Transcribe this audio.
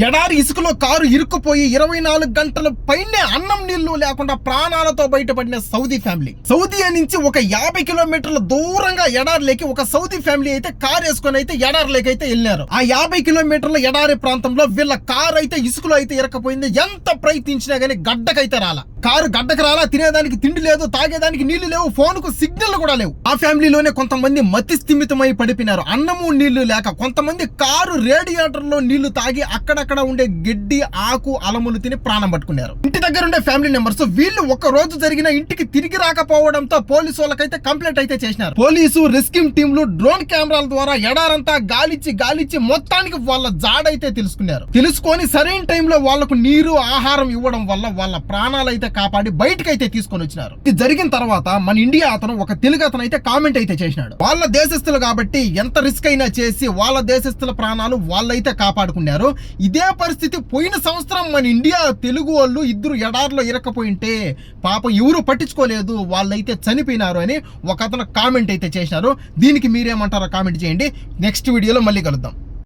ఎడారి ఇసుకలో కారు ఇరుక్కుపోయి ఇరవై నాలుగు గంటల పైనే అన్నం నీళ్ళు లేకుండా ప్రాణాలతో బయటపడిన సౌదీ ఫ్యామిలీ. సౌదీ నుంచి ఒక యాభై కిలోమీటర్ల దూరంగా ఎడారిలోకి ఒక సౌదీ ఫ్యామిలీ అయితే కారు వేసుకొని అయితే ఎడారిలోకి అయితే వెళ్ళారు. ఆ యాభై కిలోమీటర్ల ఎడారి ప్రాంతంలో వీళ్ళ కారు అయితే ఇసుకలో అయితే ఇరకపోయింది ఎంత ప్రయత్నించినా గానీ గడ్డకైతే రాలా. కారు గడ్డకు రాలా తినేదానికి తిండి లేదు తాగేదానికి నీళ్ళు లేవు ఫోన్కు సిగ్నల్ కూడా లేవు. ఆ ఫ్యామిలీలోనే కొంతమంది మతి స్థిమితమై పడిపోయినారు. అన్నము నీళ్ళు లేక కొంతమంది కారు రేడియేటర్లో నీళ్ళు తాగి అక్కడక్కడ ఉండే గడ్డి ఆకు అలములు తిని ప్రాణం పట్టుకున్నారు. ఇంటి దగ్గర ఉండే ఫ్యామిలీ మెంబర్స్ వీళ్ళు ఒక రోజు జరిగిన ఇంటికి తిరిగి రాకపోవడంతో పోలీసు వాళ్ళకైతే కంప్లైంట్ అయితే చేసినారు. పోలీసు రెస్క్యూ టీంలు డ్రోన్ కెమెరాల ద్వారా ఎడారంతా గాలిచ్చి గాలిచ్చి మొత్తానికి వాళ్ళ జాడైతే తెలుసుకున్నారు. తెలుసుకొని సరైన టైంలో వాళ్ళకు నీరు ఆహారం ఇవ్వడం వల్ల వాళ్ళ ప్రాణాలైతే కాపాడి బయటకైతే తీసుకొని వచ్చినారు. ఇది జరిగిన తర్వాత మన ఇండియా అతను ఒక తెలుగు అతను అయితే కామెంట్ అయితే చేసినాడు. వాళ్ళ దేశస్తులు కాబట్టి ఎంత రిస్క్ అయినా చేసి వాళ్ళ దేశస్తుల ప్రాణాలు వాళ్ళైతే కాపాడుకున్నారు. ఇదే పరిస్థితి పోయిన సంవత్సరం మన ఇండియా తెలుగు వాళ్ళు ఇద్దరు ఎడారిలో ఇరకపోయింటే పాపం ఎవరు పట్టించుకోలేదు వాళ్ళైతే చనిపోయినారు అని ఒక అతను కామెంట్ అయితే చేసినారు. దీనికి మీరేమంటారో కామెంట్ చేయండి. నెక్స్ట్ వీడియోలో మళ్ళీ కలుద్దాం.